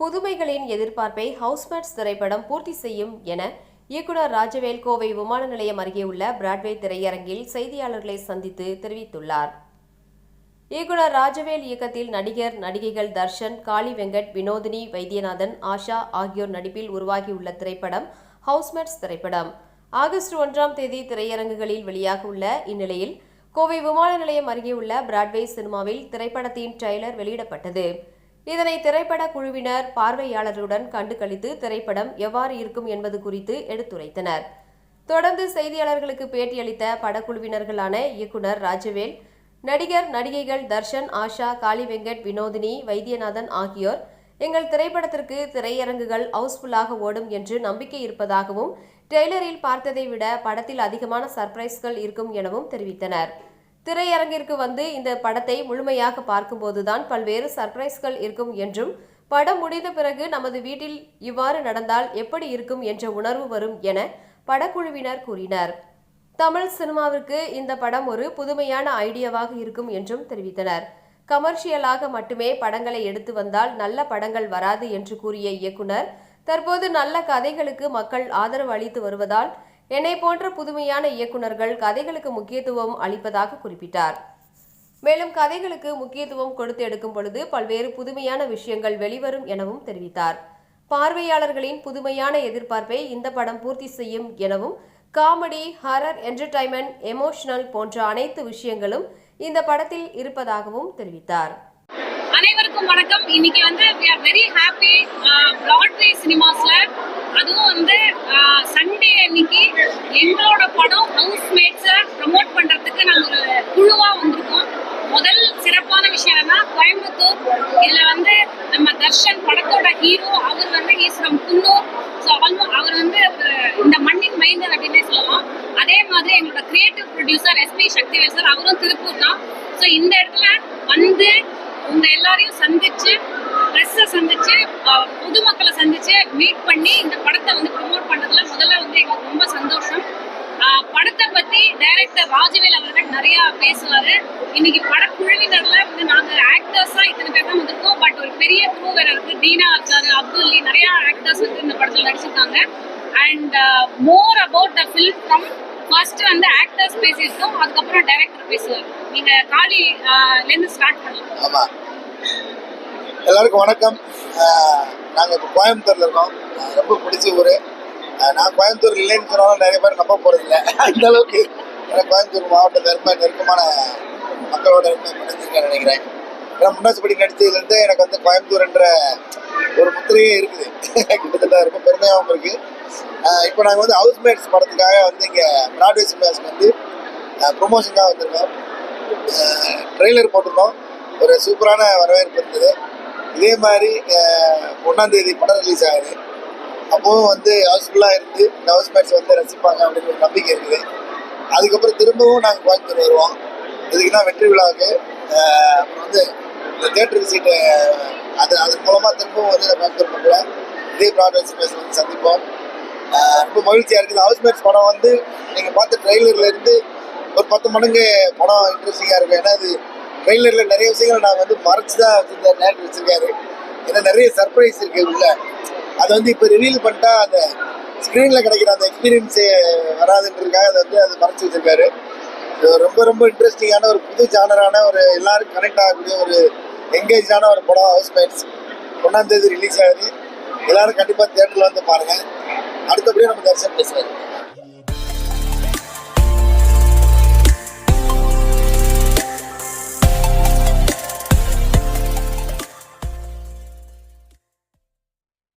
புதுமைகளின் எதிர்பார்ப்பை ஹவுஸ்மேட்ஸ் திரைப்படம் பூர்த்தி செய்யும் என இயக்குனர் ராஜவேல் கோவை விமான நிலையம் அருகே உள்ள பிராட்வே திரையரங்கில் செய்தியாளர்களை சந்தித்து தெரிவித்துள்ளார். இயக்குனர் ராஜவேல் இயக்கத்தில் நடிகர் நடிகைகள் தர்ஷன் காளி வெங்கட் வினோதினி வைத்தியநாதன் ஆஷா ஆகியோர் நடிப்பில் உருவாகியுள்ள திரைப்படம் ஹவுஸ்மேட்ஸ் திரைப்படம். ஆகஸ்ட் ஒன்றாம் தேதி திரையரங்குகளில் வெளியாக உள்ள இந்நிலையில் கோவை விமான நிலையம் அருகே உள்ள பிராட்வே சினிமாவில் திரைப்படத்தின் ட்ரெய்லர் வெளியிடப்பட்டது. இதனை திரைப்பட குழுவினர் பார்வையாளர்களுடன் கண்டுகளித்து திரைப்படம் எவ்வாறு இருக்கும் என்பது குறித்து எடுத்துரைத்தனர். தொடர்ந்து செய்தியாளர்களுக்கு பேட்டியளித்த படக்குழுவினர்களான இயக்குனர் ராஜவேல் நடிகர் நடிகைகள் தர்ஷன் ஆஷா காளி வெங்கட் வினோதினி வைத்தியநாதன் ஆகியோர் எங்கள் திரைப்படத்திற்கு திரையரங்குகள் ஹவுஸ்ஃபுல்லாக ஓடும் என்று நம்பிக்கை இருப்பதாகவும் டெய்லரில் பார்த்ததை விட படத்தில் அதிகமான சர்ப்ரைஸ்கள் இருக்கும் எனவும் தெரிவித்தனர். திரையரங்கிற்கு வந்து இந்த படத்தை முழுமையாக பார்க்கும்போதுதான் பல்வேறு சர்ப்ரைஸ்கள் இருக்கும் என்றும் படம் முடிந்த பிறகு நமது வீட்டில் இவ்வாறு நடந்தால் எப்படி இருக்கும் என்ற உணர்வு வரும் என படக்குழுவினர் கூறினர். தமிழ் சினிமாவிற்கு இந்த படம் ஒரு புதுமையான ஐடியாவாக இருக்கும் என்றும் தெரிவித்தனர். கமர்ஷியலாக மட்டுமே படங்களை எடுத்து வந்தால் நல்ல படங்கள் வராது என்று கூறிய இயக்குனர் தற்போது நல்ல கதைகளுக்கு மக்கள் ஆதரவு அளித்து வருவதால் என்னை போன்ற புதுமையான இயக்குநர்கள் கதைகளுக்கு முக்கியத்துவம் அளிப்பதாக குறிப்பிட்டார். மேலும் கதைகளுக்கு முக்கியத்துவம் கொடுத்து எடுக்கும் பொழுது பல்வேறு புதுமையான விஷயங்கள் வெளிவரும் எனவும் தெரிவித்தார். பார்வையாளர்களின் புதுமையான எதிர்பார்ப்பை இந்த படம் பூர்த்தி செய்யும் எனவும் காமெடி ஹரர் என்டர்டைன்மெண்ட் எமோஷனல் போன்ற அனைத்து விஷயங்களும் இந்த படத்தில் இருப்பதாகவும் தெரிவித்தார். அனைவருக்கும் வணக்கம். இன்னைக்கு வந்து we are very happy Broadway சினிமாஸ்ல அதுவும் வந்து சண்டே அன்னைக்கு எங்களோட படம் ஹவுஸ் மேட்ஸை ப்ரமோட் பண்றதுக்கு நாங்கள் ஒரு குழுவா வந்திருக்கோம். முதல் சிறப்பான விஷயம் என்னன்னா கோயம்புத்தூர். இதுல வந்து நம்ம தர்ஷன் படத்தோட ஹீரோ அவர் வந்து ஈஸ் ஃப்ரம் குன்னூர். ஸோ அவங்க அவர் வந்து ஒரு இந்த மண்ணின் மைந்தர் அப்படின்னே சொல்லலாம். அதே மாதிரி எங்களோட creative producer SP Sakthivel sir அவரும் திருப்பூர் தான். ஸோ இந்த இடத்துல வந்து உங்க எல்லாரையும் சந்திச்சு ப்ரெஸ்ஸை சந்திச்சு பொதுமக்களை சந்திச்சு மீட் பண்ணி இந்த படத்தை வந்து ப்ரொமோட் பண்றதுல முதல்ல வந்து எங்களுக்கு ரொம்ப சந்தோஷம். படத்தை பத்தி டைரக்டர் ராஜவேல் அவர்கள் நிறைய பேசுவாரு. இன்னைக்கு படக்குழுவினர்ல வந்து நாங்க ஆக்டர்ஸா இத்தனை பேர் தான் வந்திருக்கோம். பட் ஒரு பெரிய க்ரூ வேற இருக்கு. தீனா இருக்காரு அப்துல்லி நிறைய ஆக்டர்ஸ் வந்து இந்த படத்துல நடிச்சிருக்காங்க. And more about the film from first வந்து ஆக்டர்ஸ் பேசியிருக்கோம். அதுக்கப்புறம் டைரக்டர் பேசுவார். நீங்க காளி ஸ்டார்ட் பண்ணலாம். எல்லாருக்கும் வணக்கம். நாங்கள் இப்போ கோயம்புத்தூரில் இருக்கோம். ரொம்ப பிடிச்ச ஊர். நான் கோயம்புத்தூர் இல்லைன்னு சொன்னாலும் நிறைய பேர் நம்ப போகிறதில்ல அந்த அளவுக்கு எனக்கு கோயம்புத்தூர் மாவட்டத்தில் ரொம்ப நெருக்கமான மக்களோட ரொம்ப பிடிச்சிருக்கேன் நினைக்கிறேன். ஏன்னா முன்னாடி படி எனக்கு வந்து கோயம்புத்தூர் என்ற ஒரு முத்திரையே இருக்குது. கிட்டத்தட்ட ரொம்ப பெருமையாகவும் இருக்குது இப்போ நாங்கள் வந்து ஹவுஸ் மேட்ஸ் படத்துக்காக வந்து இங்கே பிராட்வே சினிமாஸ்க்கு வந்து ப்ரொமோஷனுக்காக வந்திருக்கோம். ட்ரெய்லர் போட்டிருந்தோம். ஒரு சூப்பரான வரவேற்பு இருந்தது. இதே மாதிரி அஹ், தேதி படம் ரிலீஸ் ஆகுது. அப்போவும் வந்து ஹவுஸ்ஃபுல்லாக இருந்து இந்த ஹவுஸ் மேட்ச் வந்து ரசிப்பாங்க அப்படின்னு ஒரு நம்பிக்கை இருக்குது. அதுக்கப்புறம் திரும்பவும் நாங்கள் கோயம்புத்தூர் வருவோம். இதுக்குன்னா வெற்றி விழாவுக்கு அப்புறம் வந்து இந்த தேட்டர் விசிட்டு அது அதன் மூலமாக திரும்பவும் வந்து கோயம்புத்தூர் மக்களை இதே ப்ராடக்ட் ஸ்பேஸ் வந்து சந்திப்போம். ரொம்ப மகிழ்ச்சியாக இருக்குது. ஹவுஸ் மேட்ச் படம் வந்து நீங்கள் பார்த்த ட்ரெய்லர்லேருந்து ஒரு பத்து மடங்கு படம் இன்ட்ரெஸ்டிங்காக இருக்கும். ஏன்னா அது ட்ரெய்லரில் நிறைய விஷயங்கள் நான் வந்து மறைச்சு தான் வச்சிருந்த நேரம் வச்சுருக்காரு. ஏன்னா நிறைய சர்ப்ரைஸ் இருக்கு உள்ள. அதை வந்து இப்போ ரிவீல் பண்ணிட்டா அந்த ஸ்க்ரீனில் கிடைக்கிற அந்த எக்ஸ்பீரியன்ஸே வராதுன்றதுக்காக அதை வந்து அதை மறைச்சி வச்சுருக்காரு. ரொம்ப ரொம்ப இன்ட்ரெஸ்டிங்கான ஒரு புது ஜானரான ஒரு எல்லாரும் கனெக்ட் ஆகக்கூடிய ஒரு எங்கேஜான ஒரு படம் ஹவுஸ் மேட்ஸ் ஒன்றாந்தேதி ரிலீஸ் ஆகுது. எல்லாரும் கண்டிப்பாக தேட்டரில் வந்து பாருங்கள் அடுத்தபடியும் நம்ம தரிசனம் பேசுகிறேன்